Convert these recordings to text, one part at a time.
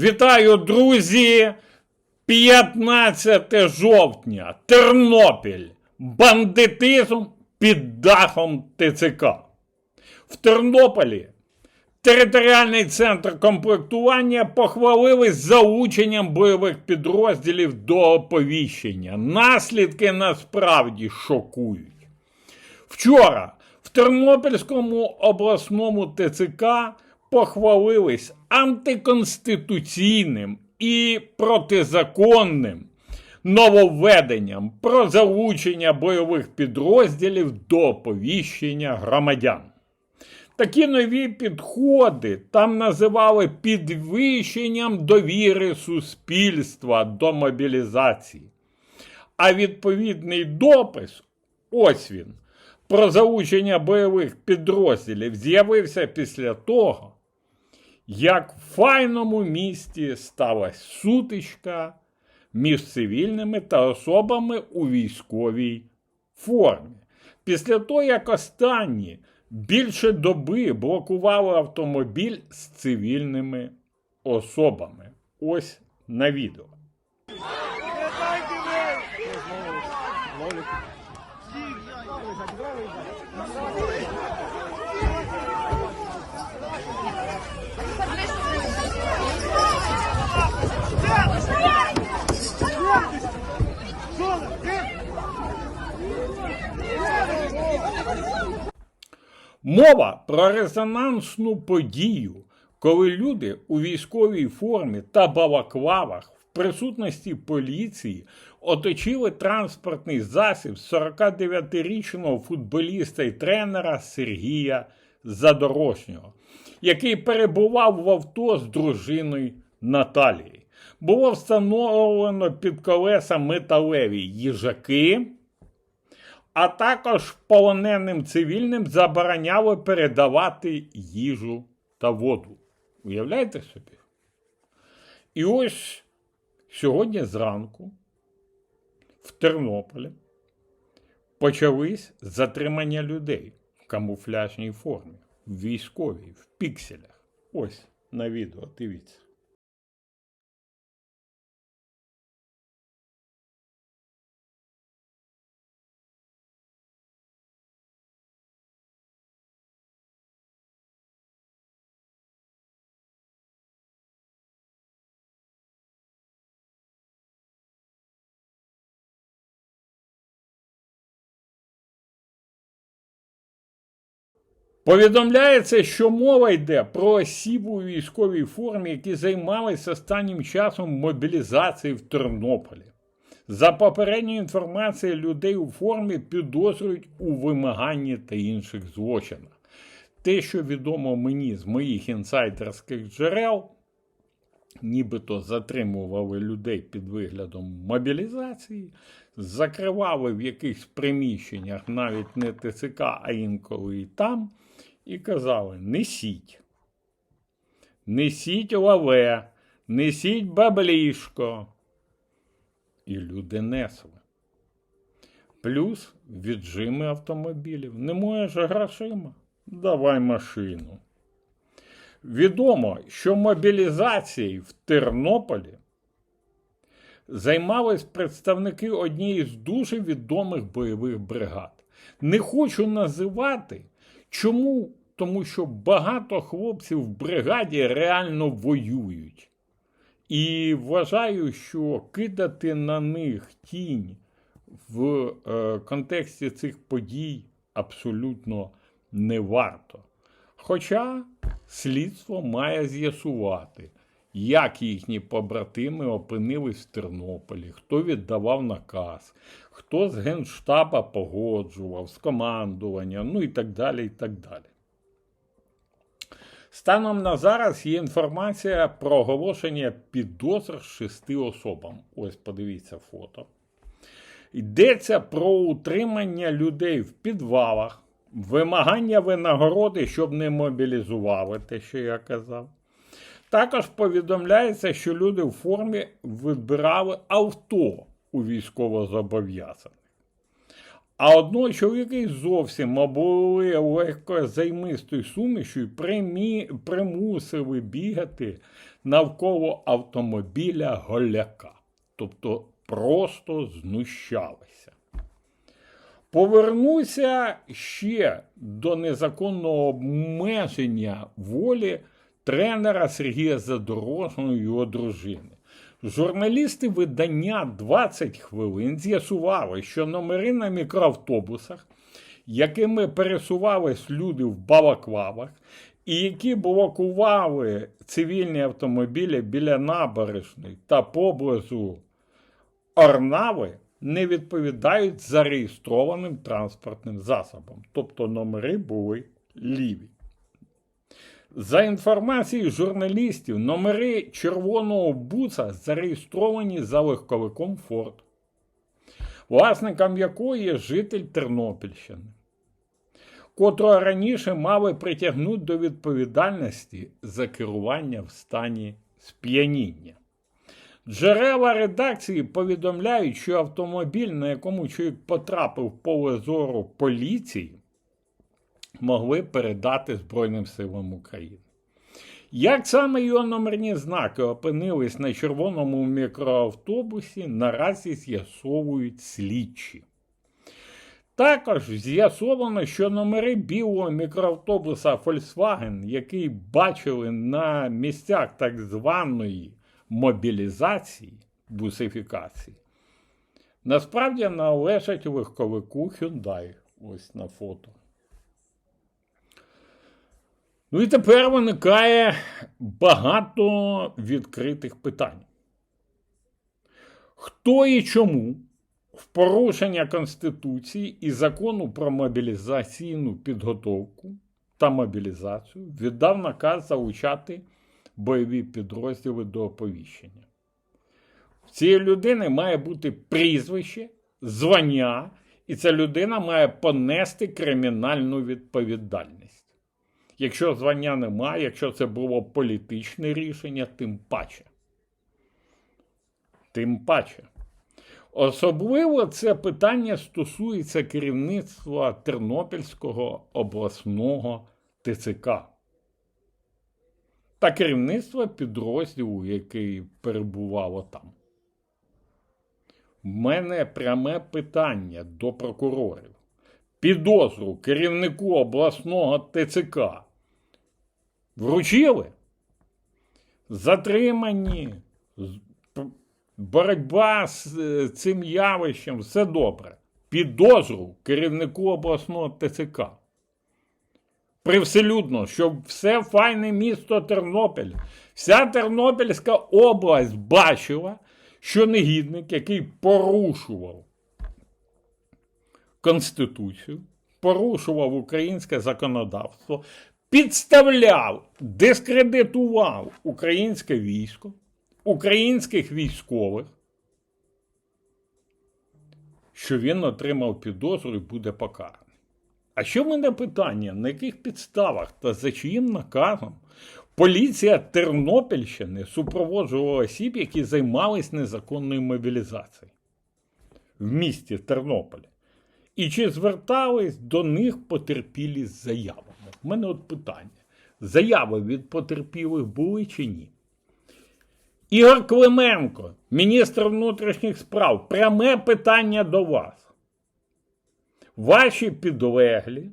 Вітаю, друзі! 15 жовтня. Тернопіль. Бандитизм під дахом ТЦК. В Тернополі територіальний центр комплектування похвалились залученням бойових підрозділів до оповіщення. Наслідки насправді шокують. Вчора в Тернопільському обласному ТЦК похвалились антиконституційним і протизаконним нововведенням про залучення бойових підрозділів до оповіщення громадян. Такі нові підходи там називали підвищенням довіри суспільства до мобілізації. А відповідний допис, ось він, про залучення бойових підрозділів з'явився після того, як в файному місті сталася сутичка між цивільними та особами у військовій формі. Після того, як останні більше доби блокували автомобіль з цивільними особами. Ось на відео. Мова про резонансну подію, коли люди у військовій формі та балаклавах в присутності поліції оточили транспортний засіб 49-річного футболіста і тренера Сергія Задорожнього, який перебував в авто з дружиною Наталією. Було встановлено під колеса металеві їжаки а також полоненим цивільним забороняли передавати їжу та воду. Уявляєте собі? І ось сьогодні зранку в Тернополі почались затримання людей в камуфляжній формі, в військовій, в пікселях. Ось на відео, дивіться. Повідомляється, що мова йде про осіб у військовій формі, які займалися останнім часом мобілізацією в Тернополі. За попередньою інформацією, людей у формі підозрюють у вимаганні та інших злочинах. Те, що відомо мені з моїх інсайдерських джерел, нібито затримували людей під виглядом мобілізації, закривали в якихось приміщеннях навіть не ТЦК, а інколи і там, і казали: несіть. Несіть лаве, несіть баблішко. І люди несли. Плюс віджими автомобілів. Не можеш грошима? Давай машину. Відомо, що мобілізацією в Тернополі займались представники однієї з дуже відомих бойових бригад. Не хочу називати. Чому? Тому що багато хлопців в бригаді реально воюють. І вважаю, що кидати на них тінь в е, контексті цих подій абсолютно не варто. Хоча слідство має з'ясувати, як їхні побратими опинились в Тернополі, хто віддавав наказ, хто з Генштаба погоджував, з командування, ну і так далі. і так далі. Станом на зараз є інформація про оголошення підозр шести особам. Ось подивіться фото. Йдеться про утримання людей в підвалах, вимагання винагороди, щоб не мобілізували те, що я казав. Також повідомляється, що люди в формі вибирали авто у військовозобов'язаних. А одного чоловіка й зовсім обули легкозаймистою сумішю і примі... примусили бігати навколо автомобіля голяка. Тобто просто знущалися. Повернуся ще до незаконного обмеження волі тренера Сергія Задорожного і його дружини. Журналісти видання 20 хвилин з'ясували, що номери на мікроавтобусах, якими пересувались люди в балаклавах, і які блокували цивільні автомобілі біля набережної та поблизу Орнави, не відповідають зареєстрованим транспортним засобам. Тобто номери були ліві. За інформацією журналістів, номери червоного буса зареєстровані за легковиком Форд, власником якої є житель Тернопільщини, котрого раніше мали притягнути до відповідальності за керування в стані сп'яніння. Джерела редакції повідомляють, що автомобіль, на якому чоловік потрапив в поле зору поліції, могли передати Збройним силам України. Як саме його номерні знаки опинились на червоному мікроавтобусі, наразі з'ясовують слідчі. Також з'ясовано, що номери білого мікроавтобуса Volkswagen, який бачили на місцях так званої мобілізації, бусифікації, насправді належать легковику Hyundai. Ось на фото. Ну і тепер виникає багато відкритих питань. Хто і чому в порушення Конституції і закону про мобілізаційну підготовку та мобілізацію віддав наказ залучати бойові підрозділи до оповіщення? В цієї людини має бути прізвище, звання, і ця людина має понести кримінальну відповідальність. Якщо звання немає, якщо це було політичне рішення, тим паче. Тим паче. Особливо це питання стосується керівництва Тернопільського обласного ТЦК та керівництва підрозділу, який перебувало там. В мене пряме питання до прокурорів. Підозру керівнику обласного ТЦК вручили? Затримані, боротьба з е, цим явищем, все добре. Підозру керівнику обласного ТЦК. Привселюдно, щоб все файне місто Тернопіль, вся Тернопільська область бачила, що негідник, який порушував Конституцію, порушував українське законодавство, підставляв, дискредитував українське військо, українських військових, що він отримав підозру і буде покараний. А що в мене питання, на яких підставах та за чиїм наказом поліція Тернопільщини супроводжувала осіб, які займались незаконною мобілізацією в місті Тернополі? І чи звертались до них потерпілі з заявами? У мене от питання. Заяви від потерпілих були чи ні? Ігор Клименко, міністр внутрішніх справ, пряме питання до вас. Ваші підлеглі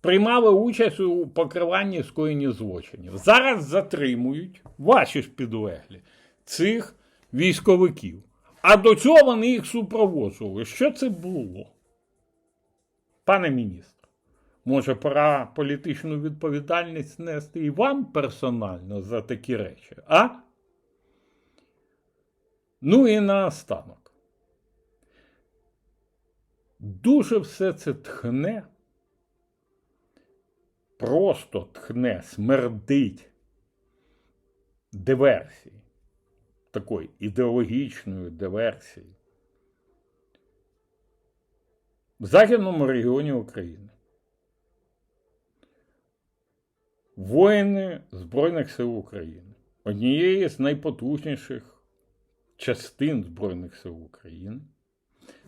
приймали участь у покриванні скоєння злочинів. Зараз затримують ваші ж підлеглі цих військовиків. А до цього вони їх супроводжували. Що це було? Пане міністр, може, пора політичну відповідальність нести і вам персонально за такі речі, а? Ну і наостанок. Дуже все це тхне, просто тхне, смердить диверсії такої ідеологічної диверсії в західному регіоні України. Воїни Збройних сил України, однієї з найпотужніших частин Збройних сил України,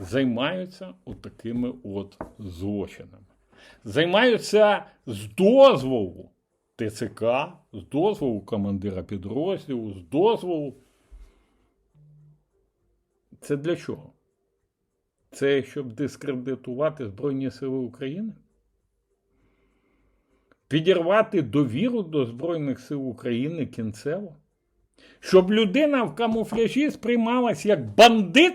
займаються отакими от злочинами. Займаються з дозволу ТЦК, з дозволу командира підрозділу, з дозволу. Це для чого? Це щоб дискредитувати Збройні Сили України? Підірвати довіру до Збройних сил України кінцево? Щоб людина в камуфляжі сприймалась як бандит?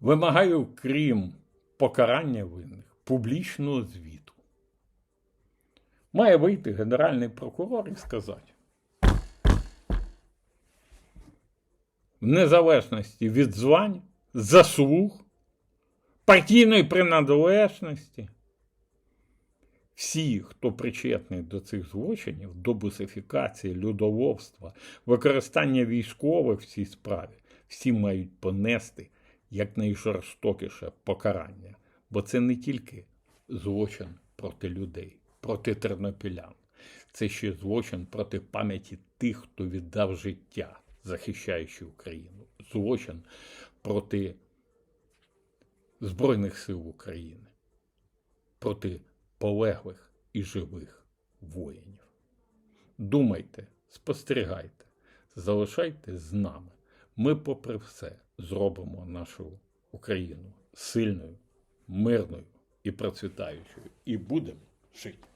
Вимагаю, крім покарання винних, публічного звіту. Має вийти Генеральний прокурор і сказати. В незалежності від звань, заслуг, партійної приналежності. Всі, хто причетний до цих злочинів, до бусифікації, людоловства, використання військових в цій справі, всі мають понести якнайжорстокіше покарання. Бо це не тільки злочин проти людей, проти тернопілян. Це ще злочин проти пам'яті тих, хто віддав життя, захищаючи Україну. Злочин проти Збройних сил України, проти полеглих і живих воїнів. Думайте, спостерігайте, залишайте з нами. Ми, попри все, зробимо нашу Україну сильною, мирною і процвітаючою, і будемо жити.